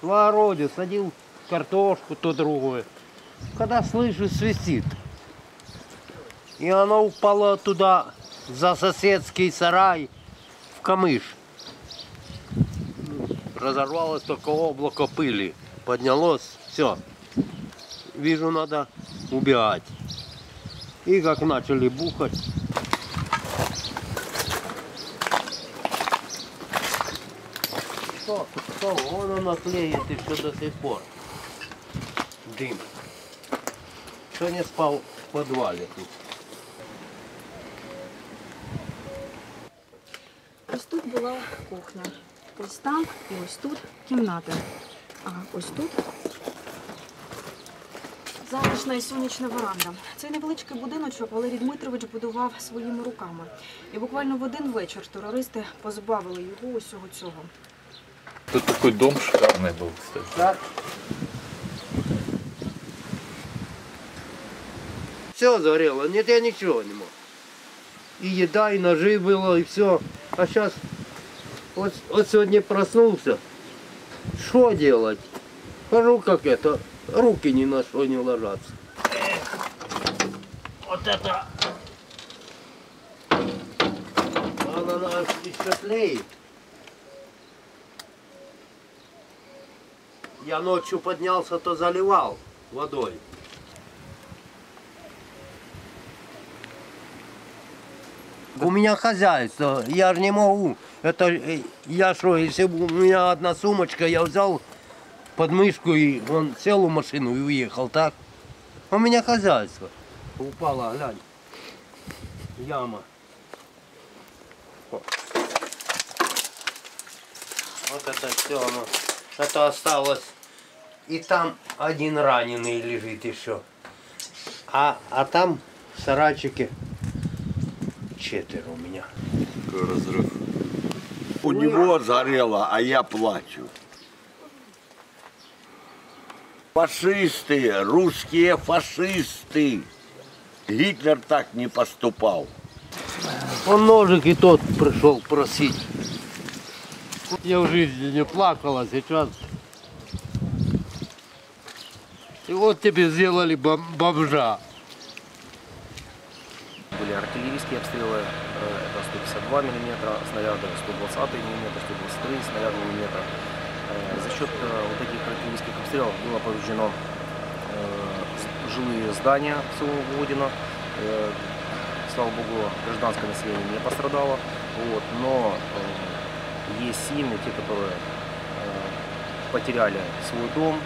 в огороде садил картошку, то другое. Когда слышу, свистит. И она упала туда, за соседский сарай, в камыш. Разорвалось только облако пыли. Поднялось, все. Вижу, надо убегать. И как начали бухать. Что, что, вон оно тлеет еще до сих пор. Дым. Что не спал в подвале тут. Ось тут була кухня. Ось там і ось тут кімнати. А ось тут затишна і сонячна веранда. Цей невеличкий будиночок Валерій Дмитрович будував своїми руками. І буквально в один вечір терористи позбавили його усього цього. Тут такой дом шикарный был, кстати. Так. Все сгорело. Нет, я ничего не мог. И еда, и ножи было, и все. А сейчас, вот, вот сегодня проснулся. Что делать? Хожу как это, руки ни на что не ложатся. Эх, вот это... Она нас еще тлеет. Я ночью поднялся, то заливал водой. У меня хозяйство, я же не могу. Это э, я что, если бы у меня одна сумочка, я взял под мышку и он сел в машину и уехал, так? У меня хозяйство. Упала, глянь. Яма. Вот это все оно. Это осталось. И там один раненый лежит еще. А, а там в сарайчике четверо у меня. Такой разрыв. У него сгорело, а я плачу. Фашисты, русские фашисты. Гитлер так не поступал. Он ножик и тот пришел просить. Я в жизни не плакал, а сейчас... И вот тебе сделали бом- бомжа. Были артиллерийские обстрелы, э, это 152 миллиметра снаряды, 120 миллиметр, 123 снаряда. Э, За счет э, вот этих артиллерийских обстрелов было повреждено жилые здания в село Водино. Э, Слава богу, гражданское население не пострадало. Вот, но есть семьи, те, которые э, потеряли свой дом,